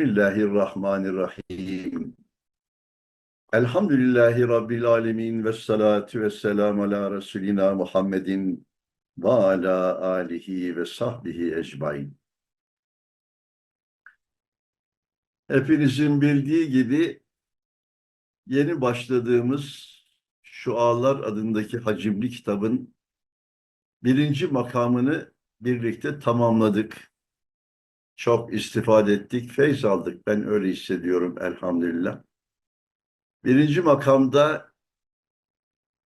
Bismillahirrahmanirrahim. Elhamdülillahi Rabbil alemin ve salatu ve selamu ala Resulina Muhammedin ve ala alihi ve sahbihi ecmain. Hepinizin bildiği gibi yeni başladığımız Şualar adındaki hacimli kitabın birinci makamını birlikte tamamladık. Çok istifade ettik, feyz aldık. Ben öyle hissediyorum elhamdülillah. Birinci makamda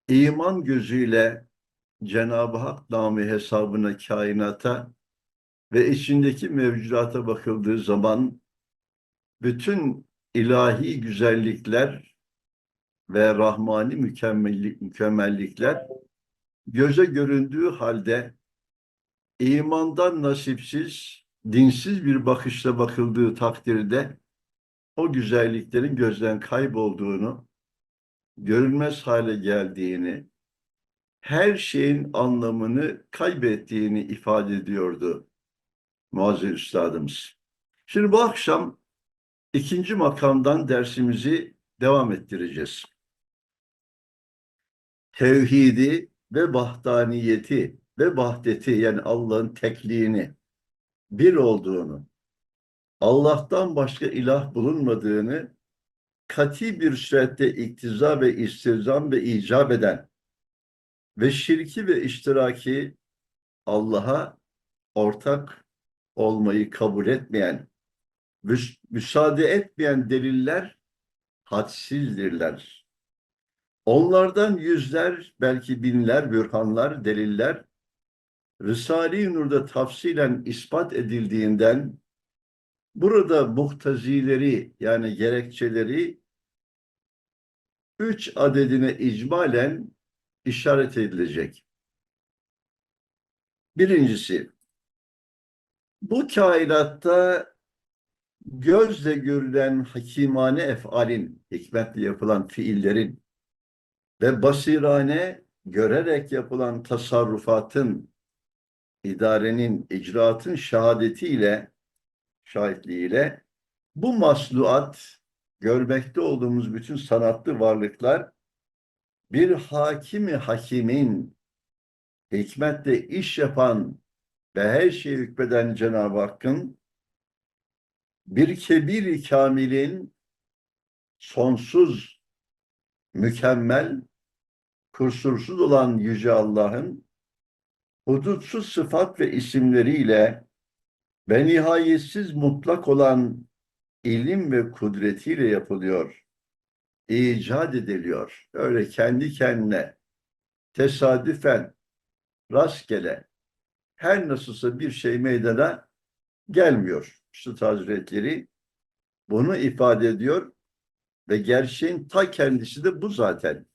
iman gözüyle Cenab-ı Hak namı hesabına kainata ve içindeki mevcudata bakıldığı zaman bütün ilahi güzellikler ve rahmani mükemmellik, mükemmellikler göze göründüğü halde imandan nasipsiz, dinsiz bir bakışla bakıldığı takdirde o güzelliklerin gözden kaybolduğunu, görünmez hale geldiğini, her şeyin anlamını kaybettiğini ifade ediyordu Muazzez Üstadımız. Şimdi bu akşam ikinci makamdan dersimizi devam ettireceğiz. Tevhidi ve vahdaniyeti ve vahdeti yani Allah'ın tekliğini, bir olduğunu, Allah'tan başka ilah bulunmadığını kati bir surette iktiza ve istizam ve icap eden ve şirki ve iştiraki Allah'a ortak olmayı kabul etmeyen, müs- müsaade etmeyen deliller hadsizdirler. Onlardan yüzler, belki binler, bürhanlar, deliller Risale-i Nur'da tafsilen ispat edildiğinden burada muhtazileri yani gerekçeleri üç adedine icmalen işaret edilecek. Birincisi, bu kainatta gözle görülen hakimane efalin, hikmetle yapılan fiillerin ve basirane görerek yapılan tasarrufatın, idarenin, icraatın şehadetiyle, şahitliğiyle bu masluat, görmekte olduğumuz bütün sanatlı varlıklar bir hakimi hakimin hikmetle iş yapan ve her şeye hükmeden Cenab-ı Hakk'ın bir kebir kamilin sonsuz, mükemmel, kusursuz olan Yüce Allah'ın hudutsuz sıfat ve isimleriyle ve nihayetsiz mutlak olan ilim ve kudretiyle yapılıyor. icat ediliyor. Öyle kendi kendine, tesadüfen, rastgele, her nasılsa bir şey meydana gelmiyor. Üstad Hazretleri bunu ifade ediyor ve gerçeğin ta kendisi de bu zaten.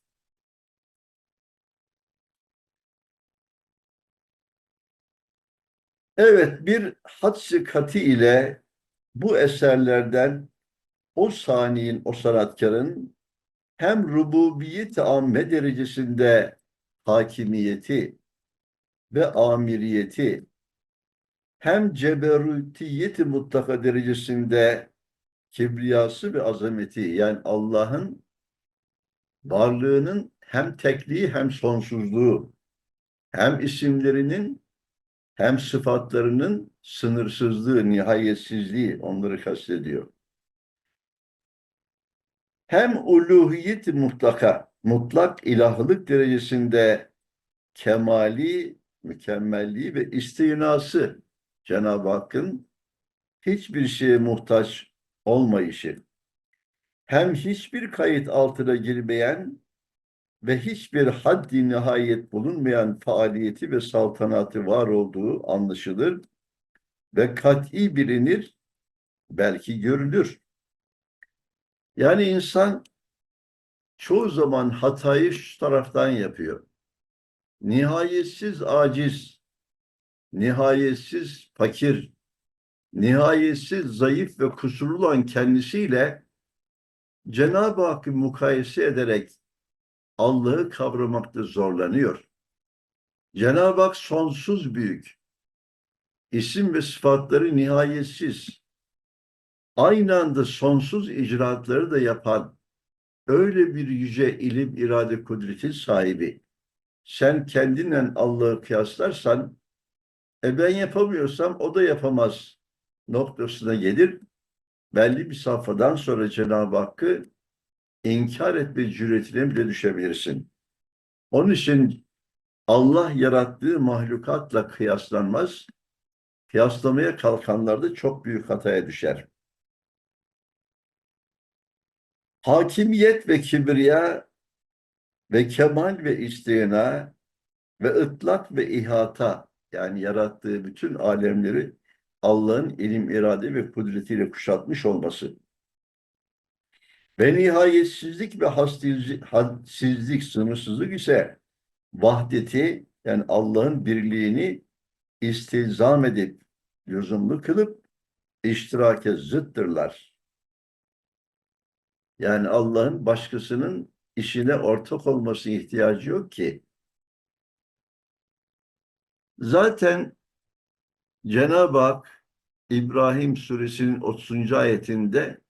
Evet, bir hadsi katı ile bu eserlerden o saniyin, o sanatkarın hem rububiyet amme derecesinde hakimiyeti ve amiriyeti hem ceberutiyeti mutlaka derecesinde kibriyası ve azameti yani Allah'ın varlığının hem tekliği hem sonsuzluğu hem isimlerinin hem sıfatlarının sınırsızlığı, nihayetsizliği onları kastediyor. Hem uluhiyet mutlaka, mutlak ilahlık derecesinde kemali, mükemmelliği ve istinası Cenab-ı Hakk'ın hiçbir şeye muhtaç olmayışı, hem hiçbir kayıt altına girmeyen ve hiçbir haddi nihayet bulunmayan faaliyeti ve saltanatı var olduğu anlaşılır ve kat'i bilinir, belki görülür. Yani insan çoğu zaman hatayı şu taraftan yapıyor. Nihayetsiz aciz, nihayetsiz fakir, nihayetsiz zayıf ve kusurlu olan kendisiyle Cenab-ı Hakk'ı mukayese ederek Allah'ı kavramakta zorlanıyor. Cenab-ı Hak sonsuz büyük. İsim ve sıfatları nihayetsiz. aynı anda sonsuz icraatları da yapan öyle bir yüce ilim, irade, kudreti sahibi. Sen kendinle Allah'ı kıyaslarsan e ben yapamıyorsam o da yapamaz noktasına gelir. Belli bir safhadan sonra Cenab-ı Hakk'ı inkar etme cüretine bile düşebilirsin. Onun için Allah yarattığı mahlukatla kıyaslanmaz. Kıyaslamaya kalkanlar da çok büyük hataya düşer. Hakimiyet ve kibriya ve kemal ve istihna ve ıtlak ve ihata yani yarattığı bütün alemleri Allah'ın ilim, irade ve kudretiyle kuşatmış olması ve nihayetsizlik ve hadsizlik, sınırsızlık ise vahdeti yani Allah'ın birliğini istilzam edip lüzumlu kılıp iştirake zıttırlar. Yani Allah'ın başkasının işine ortak olması ihtiyacı yok ki. Zaten Cenab-ı Hak İbrahim suresinin 30. ayetinde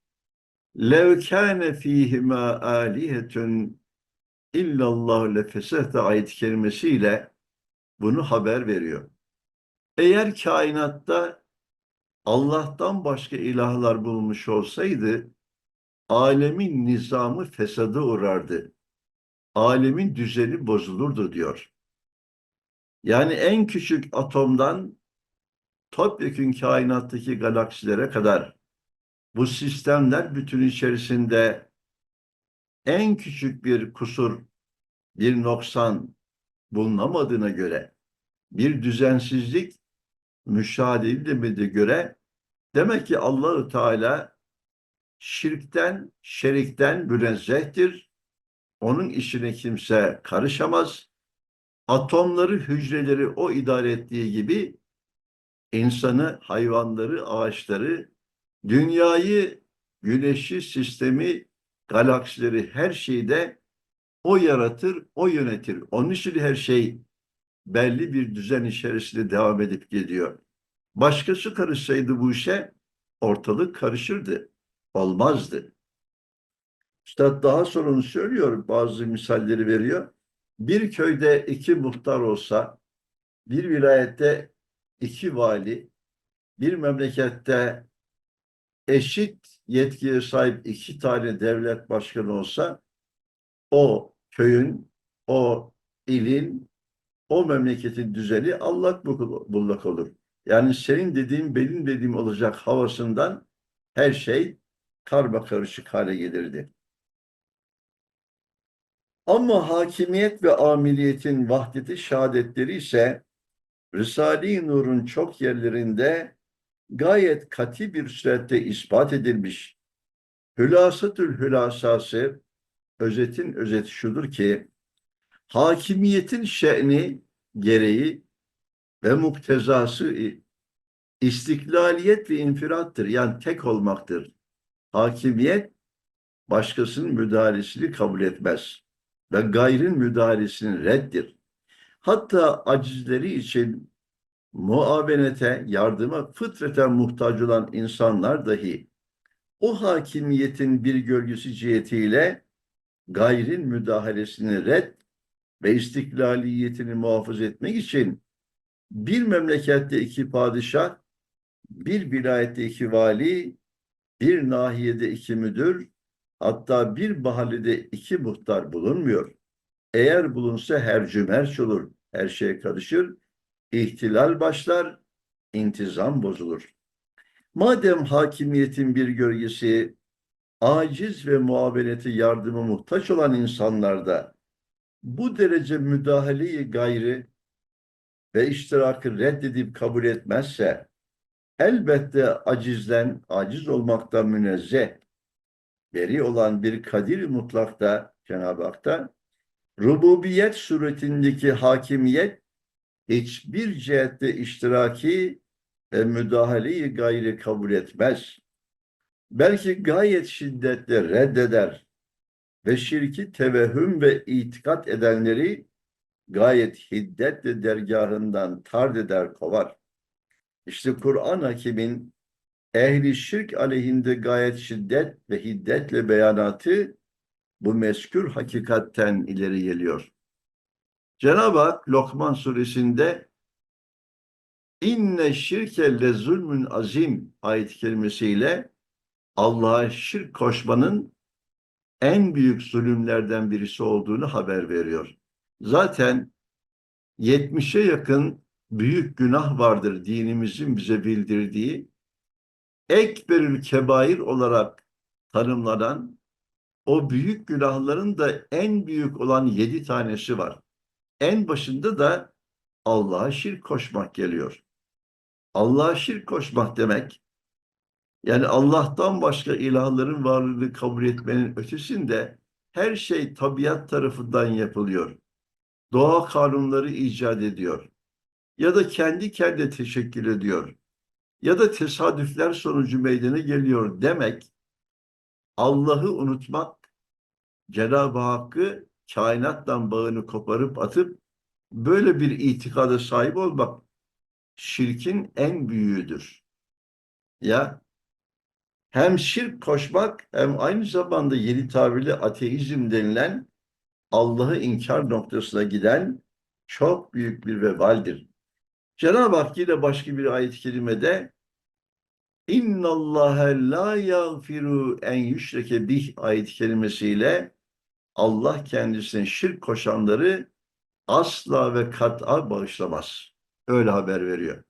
لَوْ كَانَ ف۪يهِمَا آلِهَةٌ illallahu lefesehte ayet kelimesiyle bunu haber veriyor. Eğer kainatta Allah'tan başka ilahlar bulmuş olsaydı alemin nizamı fesada uğrardı. Alemin düzeni bozulurdu diyor. Yani en küçük atomdan topyekün kainattaki galaksilere kadar bu sistemler bütün içerisinde en küçük bir kusur, bir noksan bulunamadığına göre bir düzensizlik müşahede edilmediğine göre demek ki Allahü Teala şirkten, şerikten münezzehtir. Onun işine kimse karışamaz. Atomları, hücreleri o idare ettiği gibi insanı, hayvanları, ağaçları, dünyayı, güneşi, sistemi, galaksileri, her şeyi de o yaratır, o yönetir. Onun için her şey belli bir düzen içerisinde devam edip gidiyor. Başkası karışsaydı bu işe ortalık karışırdı. Olmazdı. Üstad daha sonra onu söylüyor, bazı misalleri veriyor. Bir köyde iki muhtar olsa, bir vilayette iki vali, bir memlekette eşit yetkiye sahip iki tane devlet başkanı olsa o köyün, o ilin, o memleketin düzeni allak bullak olur. Yani senin dediğin benim dediğim olacak havasından her şey karma karışık hale gelirdi. Ama hakimiyet ve amiliyetin vahdeti şehadetleri ise Risale-i Nur'un çok yerlerinde gayet kati bir surette ispat edilmiş. Hülasatül hülasası özetin özeti şudur ki hakimiyetin şe'ni gereği ve muktezası istiklaliyet ve infirattır. Yani tek olmaktır. Hakimiyet başkasının müdahalesini kabul etmez ve gayrın müdahalesini reddir. Hatta acizleri için muavenete, yardıma fıtraten muhtaç olan insanlar dahi o hakimiyetin bir gölgesi cihetiyle gayrin müdahalesini red ve istiklaliyetini muhafaza etmek için bir memlekette iki padişah, bir vilayette iki vali, bir nahiyede iki müdür, hatta bir mahallede iki muhtar bulunmuyor. Eğer bulunsa her cümerç olur, her şey karışır, ihtilal başlar, intizam bozulur. Madem hakimiyetin bir gölgesi aciz ve muaveneti yardıma muhtaç olan insanlarda bu derece müdahaleyi gayri ve iştirakı reddedip kabul etmezse elbette acizden, aciz olmaktan münezzeh, beri olan bir kadir mutlakta Cenab-ı Hak'ta rububiyet suretindeki hakimiyet hiçbir cihette iştiraki ve müdahaleyi gayri kabul etmez. Belki gayet şiddetle reddeder ve şirki tevehüm ve itikat edenleri gayet hiddetle dergahından tard eder kovar. İşte Kur'an hakimin ehli şirk aleyhinde gayet şiddet ve hiddetle beyanatı bu meskür hakikatten ileri geliyor. Cenab-ı Hak Lokman suresinde inne şirke le zulmün azim ayet kelimesiyle Allah'a şirk koşmanın en büyük zulümlerden birisi olduğunu haber veriyor. Zaten 70'e yakın büyük günah vardır dinimizin bize bildirdiği. Ekberül kebair olarak tanımlanan o büyük günahların da en büyük olan yedi tanesi var. En başında da Allah'a şirk koşmak geliyor. Allah'a şirk koşmak demek, yani Allah'tan başka ilahların varlığını kabul etmenin ötesinde her şey tabiat tarafından yapılıyor. Doğa kanunları icat ediyor. Ya da kendi kendine teşekkür ediyor. Ya da tesadüfler sonucu meydana geliyor demek, Allah'ı unutmak, Cenab-ı Hakk'ı kainattan bağını koparıp atıp böyle bir itikada sahip olmak şirkin en büyüğüdür. Ya hem şirk koşmak hem aynı zamanda yeni tabirle ateizm denilen Allah'ı inkar noktasına giden çok büyük bir vebaldir. Cenab-ı Hak yine başka bir ayet-i kerimede İnna Allah la yaghfiru en yüşreke bih ayet kelimesiyle Allah kendisine şirk koşanları asla ve kat'a bağışlamaz. Öyle haber veriyor.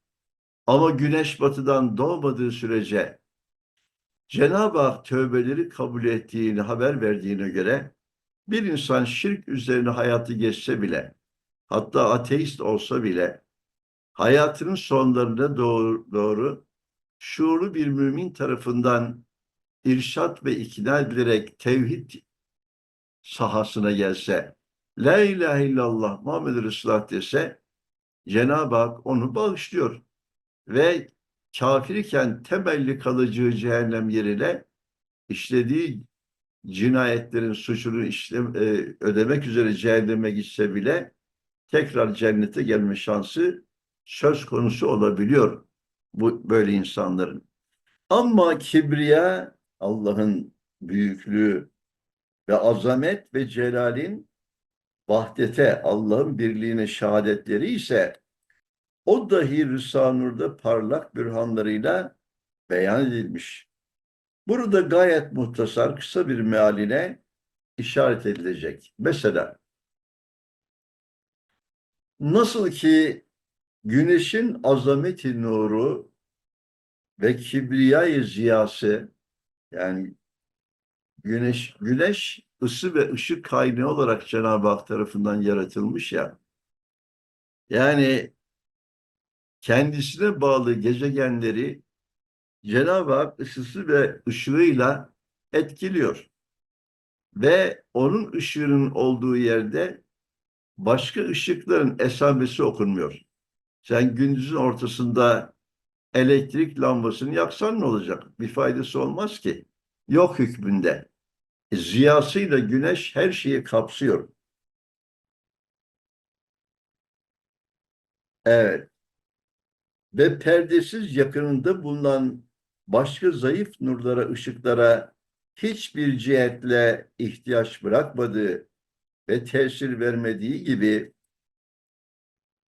Ama güneş batıdan doğmadığı sürece Cenab-ı Hak tövbeleri kabul ettiğini haber verdiğine göre bir insan şirk üzerine hayatı geçse bile hatta ateist olsa bile hayatının sonlarına doğru, doğru şuurlu bir mümin tarafından irşat ve ikna edilerek tevhid sahasına gelse, La ilahe illallah Muhammed Resulullah dese, Cenab-ı Hak onu bağışlıyor. Ve kafir iken temelli kalacağı cehennem yerine işlediği cinayetlerin suçunu işle, e, ödemek üzere cehenneme gitse bile tekrar cennete gelme şansı söz konusu olabiliyor bu böyle insanların. Ama kibriya Allah'ın büyüklüğü ve azamet ve celalin vahdete, Allah'ın birliğine şehadetleri ise o dahi Rüsanur'da parlak bürhanlarıyla beyan edilmiş. Burada gayet muhtasar kısa bir mealine işaret edilecek. Mesela nasıl ki güneşin azameti nuru ve kibriyayı ziyası yani güneş güneş ısı ve ışık kaynağı olarak Cenab-ı Hak tarafından yaratılmış ya. Yani kendisine bağlı gezegenleri Cenab-ı Hak ısısı ve ışığıyla etkiliyor. Ve onun ışığının olduğu yerde başka ışıkların esamesi okunmuyor. Sen gündüzün ortasında elektrik lambasını yaksan ne olacak? Bir faydası olmaz ki. Yok hükmünde. Ziyasıyla güneş her şeyi kapsıyor. Evet. Ve perdesiz yakınında bulunan başka zayıf nurlara, ışıklara hiçbir cihetle ihtiyaç bırakmadığı ve tesir vermediği gibi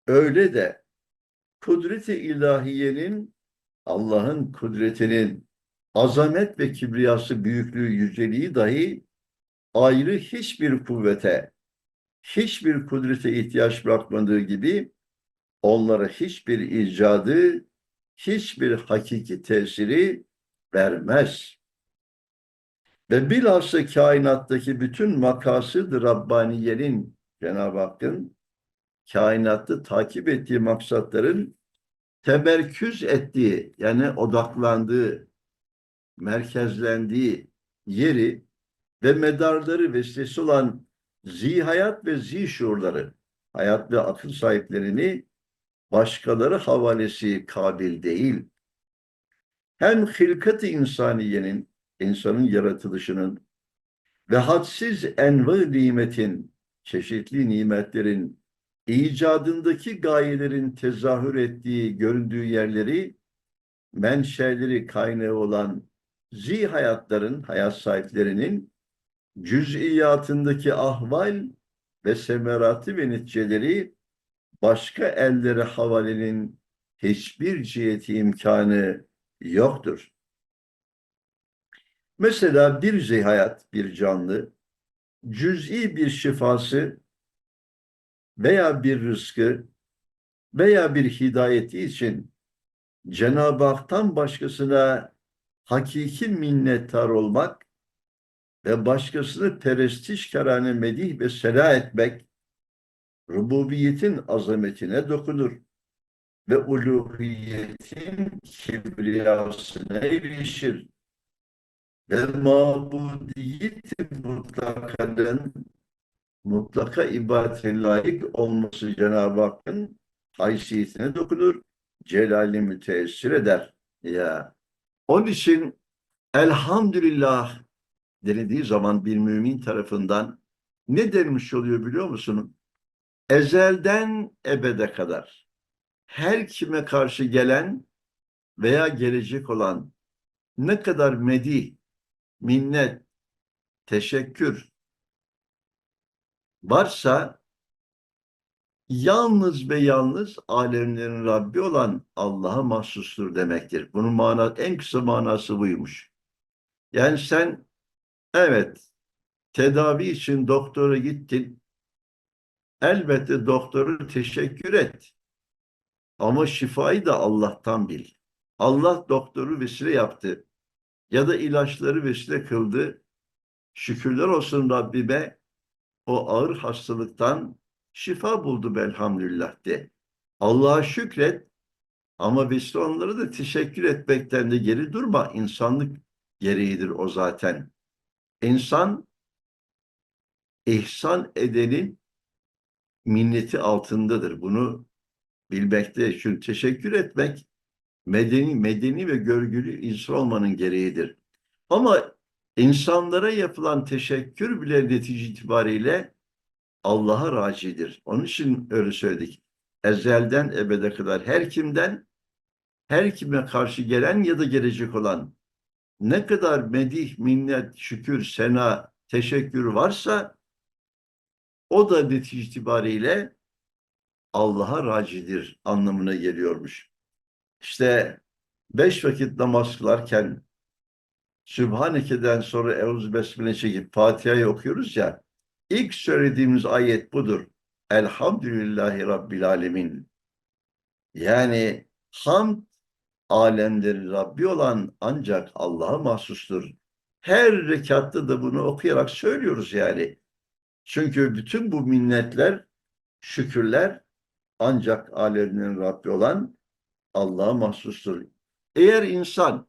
öyle de kudret-i ilahiyenin Allah'ın kudretinin azamet ve kibriyası, büyüklüğü, yüceliği dahi ayrı hiçbir kuvvete, hiçbir kudrete ihtiyaç bırakmadığı gibi onlara hiçbir icadı, hiçbir hakiki tesiri vermez. Ve bilhassa kainattaki bütün makasıd Rabbaniye'nin Cenab-ı Hakk'ın kainatta takip ettiği maksatların temerküz ettiği yani odaklandığı, merkezlendiği yeri ve medarları vesilesi olan zihayat ve zişurları, hayat ve akıl sahiplerini başkaları havalesi kabil değil. Hem hilkat-ı insaniyenin, insanın yaratılışının ve hadsiz envı nimetin, çeşitli nimetlerin icadındaki gayelerin tezahür ettiği, göründüğü yerleri menşeleri kaynağı olan zi hayatların, hayat sahiplerinin cüz'iyatındaki ahval ve semeratı ve neticeleri başka ellere havalenin hiçbir ciheti imkanı yoktur. Mesela bir zihayat, bir canlı, cüz'i bir şifası veya bir rızkı veya bir hidayeti için Cenab-ı Hak'tan başkasına hakiki minnettar olmak ve başkasını perestiş karane medih ve sela etmek rububiyetin azametine dokunur ve uluhiyetin kibriyasına erişir ve mabudiyet mutlakanın mutlaka ibadete layık olması Cenab-ı Hakk'ın haysiyetine dokunur, celali müteessir eder. Ya. Onun için elhamdülillah denildiği zaman bir mümin tarafından ne denmiş oluyor biliyor musun? Ezelden ebede kadar her kime karşı gelen veya gelecek olan ne kadar medih, minnet, teşekkür varsa yalnız ve yalnız alemlerin Rabbi olan Allah'a mahsustur demektir. Bunun mana, en kısa manası buymuş. Yani sen evet tedavi için doktora gittin. Elbette doktoru teşekkür et. Ama şifayı da Allah'tan bil. Allah doktoru vesile yaptı. Ya da ilaçları vesile kıldı. Şükürler olsun Rabbime o ağır hastalıktan şifa buldu elhamdülillah de. Allah'a şükret ama vesile onlara da teşekkür etmekten de geri durma. İnsanlık gereğidir o zaten. İnsan ihsan edenin minneti altındadır. Bunu bilmekte. Çünkü teşekkür etmek medeni, medeni ve görgülü insan olmanın gereğidir. Ama insanlara yapılan teşekkür bile netice itibariyle Allah'a racidir. Onun için öyle söyledik. Ezelden ebede kadar her kimden, her kime karşı gelen ya da gelecek olan ne kadar medih, minnet, şükür, sena, teşekkür varsa o da netice itibariyle Allah'a racidir anlamına geliyormuş. İşte beş vakit namaz kılarken Sübhaneke'den sonra Eûzü Besmele çekip Fatiha'yı okuyoruz ya ilk söylediğimiz ayet budur. Elhamdülillahi Rabbil Alemin. Yani hamd alemlerin Rabbi olan ancak Allah'a mahsustur. Her rekatta da bunu okuyarak söylüyoruz yani. Çünkü bütün bu minnetler, şükürler ancak alemlerin Rabbi olan Allah'a mahsustur. Eğer insan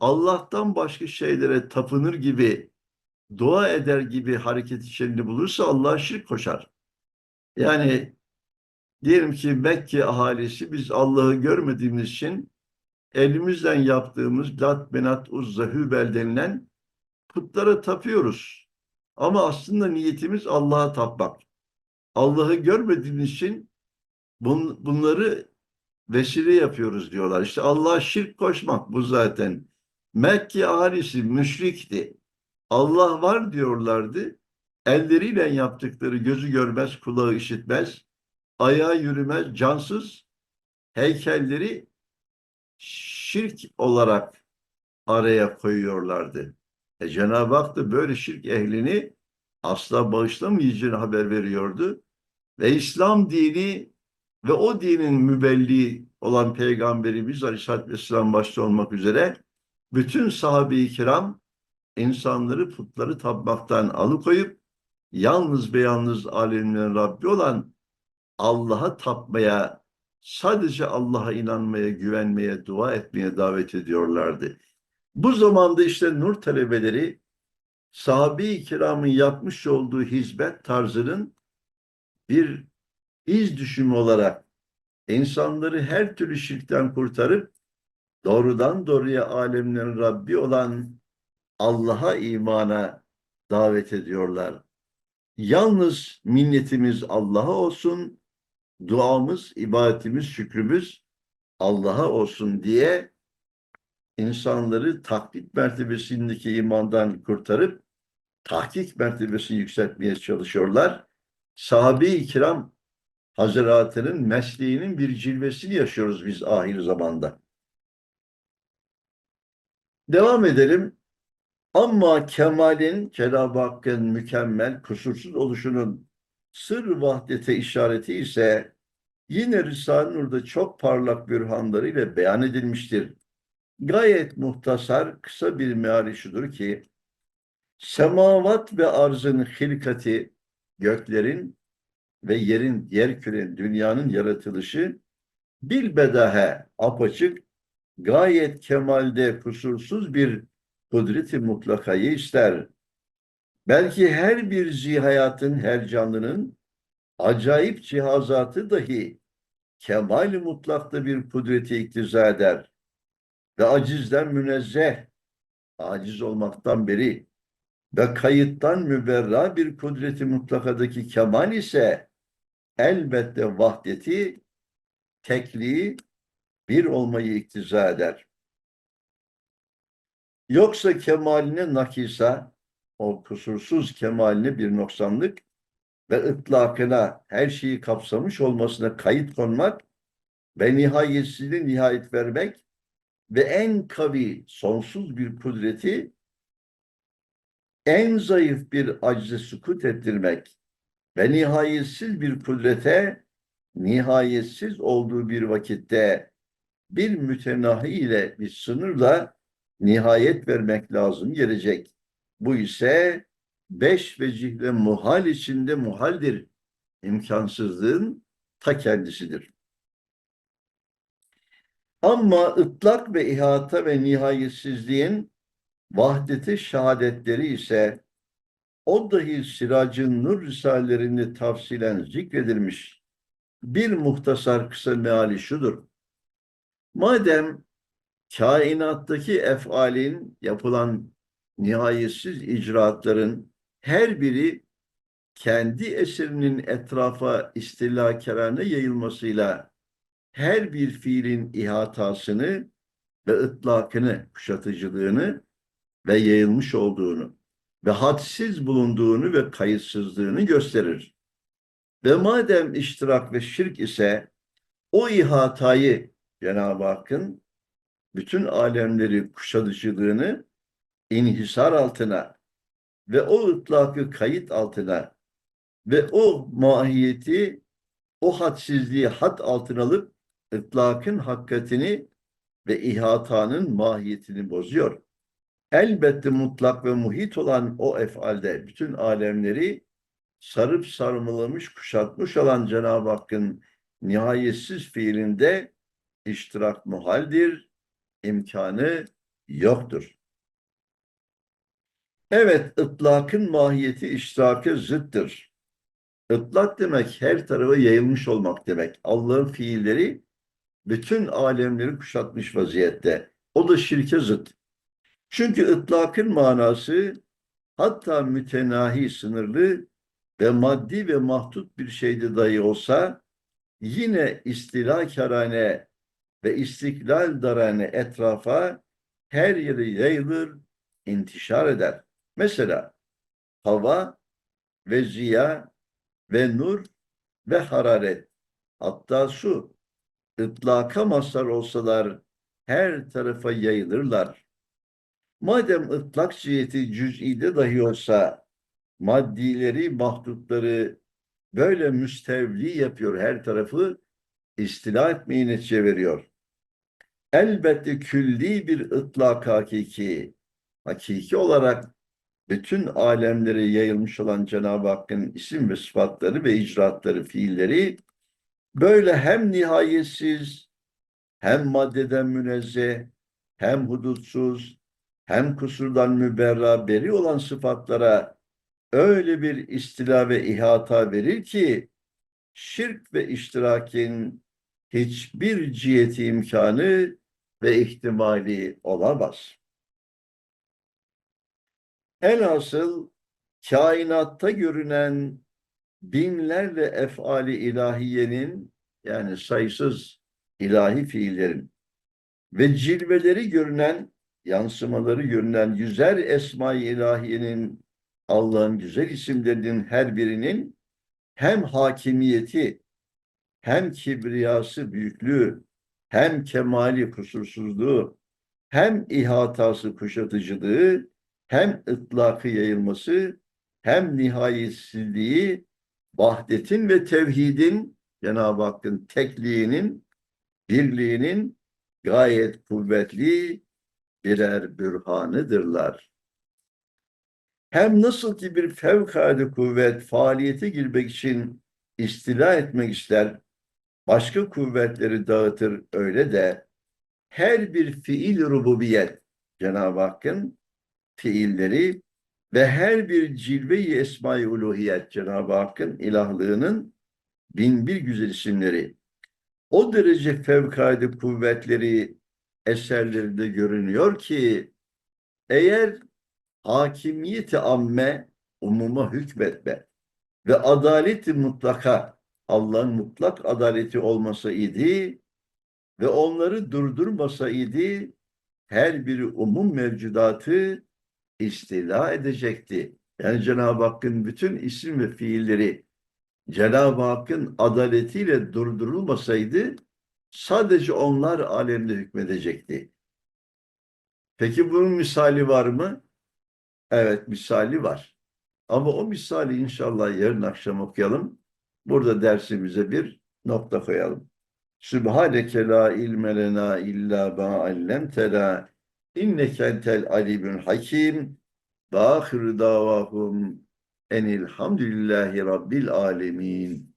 Allah'tan başka şeylere tapınır gibi, dua eder gibi hareket içerisinde bulursa Allah'a şirk koşar. Yani diyelim ki Mekke ahalisi biz Allah'ı görmediğimiz için elimizden yaptığımız Lat, Menat, Uzza, Hübel denilen putlara tapıyoruz. Ama aslında niyetimiz Allah'a tapmak. Allah'ı görmediğimiz için bun, bunları vesile yapıyoruz diyorlar. İşte Allah'a şirk koşmak bu zaten. Mekke ahalisi müşrikti. Allah var diyorlardı. Elleriyle yaptıkları gözü görmez, kulağı işitmez, ayağı yürümez, cansız heykelleri şirk olarak araya koyuyorlardı. E Cenab-ı Hak da böyle şirk ehlini asla bağışlamayacağını haber veriyordu. Ve İslam dini ve o dinin mübelliği olan Peygamberimiz Aleyhisselatü Vesselam başta olmak üzere bütün sahabe-i kiram insanları putları tapmaktan alıkoyup yalnız ve yalnız alemlerin Rabbi olan Allah'a tapmaya, sadece Allah'a inanmaya, güvenmeye, dua etmeye davet ediyorlardı. Bu zamanda işte nur talebeleri sahabe-i kiramın yapmış olduğu hizmet tarzının bir iz düşümü olarak insanları her türlü şirkten kurtarıp doğrudan doğruya alemlerin Rabbi olan Allah'a imana davet ediyorlar. Yalnız minnetimiz Allah'a olsun, duamız, ibadetimiz, şükrümüz Allah'a olsun diye insanları taklit mertebesindeki imandan kurtarıp tahkik mertebesini yükseltmeye çalışıyorlar. Sahabe-i kiram Hazretlerinin mesleğinin bir cilvesini yaşıyoruz biz ahir zamanda. Devam edelim. Ama kemalin Cenab-ı Hakk'ın mükemmel, kusursuz oluşunun sır vahdete işareti ise yine Risale-i Nur'da çok parlak bürhanlarıyla beyan edilmiştir. Gayet muhtasar, kısa bir meali şudur ki, semavat ve arzın hilkati, göklerin ve yerin, yer kürenin, dünyanın yaratılışı bilbedahe, apaçık, gayet kemalde kusursuz bir kudreti mutlakayı ister. Belki her bir zihayatın, her canlının acayip cihazatı dahi kemal mutlakta bir kudreti iktiza eder. Ve acizden münezzeh, aciz olmaktan beri ve kayıttan müberra bir kudreti mutlakadaki kemal ise elbette vahdeti, tekliği, bir olmayı iktiza eder. Yoksa kemaline nakisa, o kusursuz kemaline bir noksanlık ve ıtlakına her şeyi kapsamış olmasına kayıt konmak ve nihayetsizliğe nihayet vermek ve en kavi, sonsuz bir kudreti en zayıf bir acize sukut ettirmek ve nihayetsiz bir kudrete nihayetsiz olduğu bir vakitte bir mütenahi ile bir sınırla nihayet vermek lazım gelecek. Bu ise beş vecihle muhal içinde muhaldir. İmkansızlığın ta kendisidir. Ama ıtlak ve ihata ve nihayetsizliğin vahdeti şehadetleri ise o dahi Siracın Nur Risalelerinde tafsilen zikredilmiş bir muhtasar kısa meali şudur. Madem kainattaki efalin yapılan nihayetsiz icraatların her biri kendi eserinin etrafa istilakerane yayılmasıyla her bir fiilin ihatasını ve ıtlakını, kuşatıcılığını ve yayılmış olduğunu ve hadsiz bulunduğunu ve kayıtsızlığını gösterir. Ve madem iştirak ve şirk ise o ihatayı Cenab-ı Hakk'ın bütün alemleri kuşatıcılığını inhisar altına ve o ıtlakı kayıt altına ve o mahiyeti, o hadsizliği hat altına alıp ıtlakın hakikatini ve ihatanın mahiyetini bozuyor. Elbette mutlak ve muhit olan o efalde bütün alemleri sarıp sarmalamış, kuşatmış olan Cenab-ı Hakk'ın nihayetsiz fiilinde iştirak muhaldir, imkanı yoktur. Evet, ıtlakın mahiyeti iştiraka zıttır. Itlak demek her tarafa yayılmış olmak demek. Allah'ın fiilleri bütün alemleri kuşatmış vaziyette. O da şirke zıt. Çünkü ıtlakın manası hatta mütenahi sınırlı ve maddi ve mahdut bir şeyde dahi olsa yine istila karane ve istiklal darane etrafa her yere yayılır, intişar eder. Mesela hava ve ziya ve nur ve hararet hatta su ıtlaka mazhar olsalar her tarafa yayılırlar. Madem ıtlak ciheti cüz'ide dahi olsa maddileri, mahdutları böyle müstevli yapıyor her tarafı istila etmeyi netice veriyor. Elbette külli bir ıtlak hakiki, hakiki olarak bütün alemlere yayılmış olan Cenab-ı Hakk'ın isim ve sıfatları ve icraatları, fiilleri böyle hem nihayetsiz, hem maddeden münezzeh, hem hudutsuz, hem kusurdan müberra beri olan sıfatlara öyle bir istila ve ihata verir ki şirk ve iştirakin hiçbir ciheti imkanı ve ihtimali olamaz. Elhasıl kainatta görünen binlerle efali ilahiyenin yani sayısız ilahi fiillerin ve cilveleri görünen, yansımaları görünen yüzer Esma-i İlahiye'nin Allah'ın güzel isimlerinin her birinin hem hakimiyeti, hem kibriyası, büyüklüğü, hem kemali, kusursuzluğu, hem ihatası, kuşatıcılığı, hem ıtlakı yayılması, hem nihayetsizliği, vahdetin ve tevhidin, Cenab-ı Hakk'ın tekliğinin, birliğinin gayet kuvvetli birer bürhanıdırlar. Hem nasıl ki bir fevkalade kuvvet faaliyete girmek için istila etmek ister, başka kuvvetleri dağıtır öyle de her bir fiil rububiyet Cenab-ı Hakk'ın fiilleri ve her bir cilve-i esma-i uluhiyet Cenab-ı Hakk'ın ilahlığının bin bir güzel isimleri. O derece fevkalade kuvvetleri eserlerinde görünüyor ki eğer hakimiyeti amme umuma hükmetme ve adaleti mutlaka Allah'ın mutlak adaleti olmasa idi ve onları durdurmasa idi her biri umum mevcudatı istila edecekti. Yani Cenab-ı Hakk'ın bütün isim ve fiilleri Cenab-ı Hakk'ın adaletiyle durdurulmasaydı sadece onlar alemde hükmedecekti. Peki bunun misali var mı? Evet misali var. Ama o misali inşallah yarın akşam okuyalım. Burada dersimize bir nokta koyalım. Sübhaneke la ilme lena illa ma allemtena inneke entel alimul hakim ve ahiru davahum enilhamdülillahi rabbil alemin.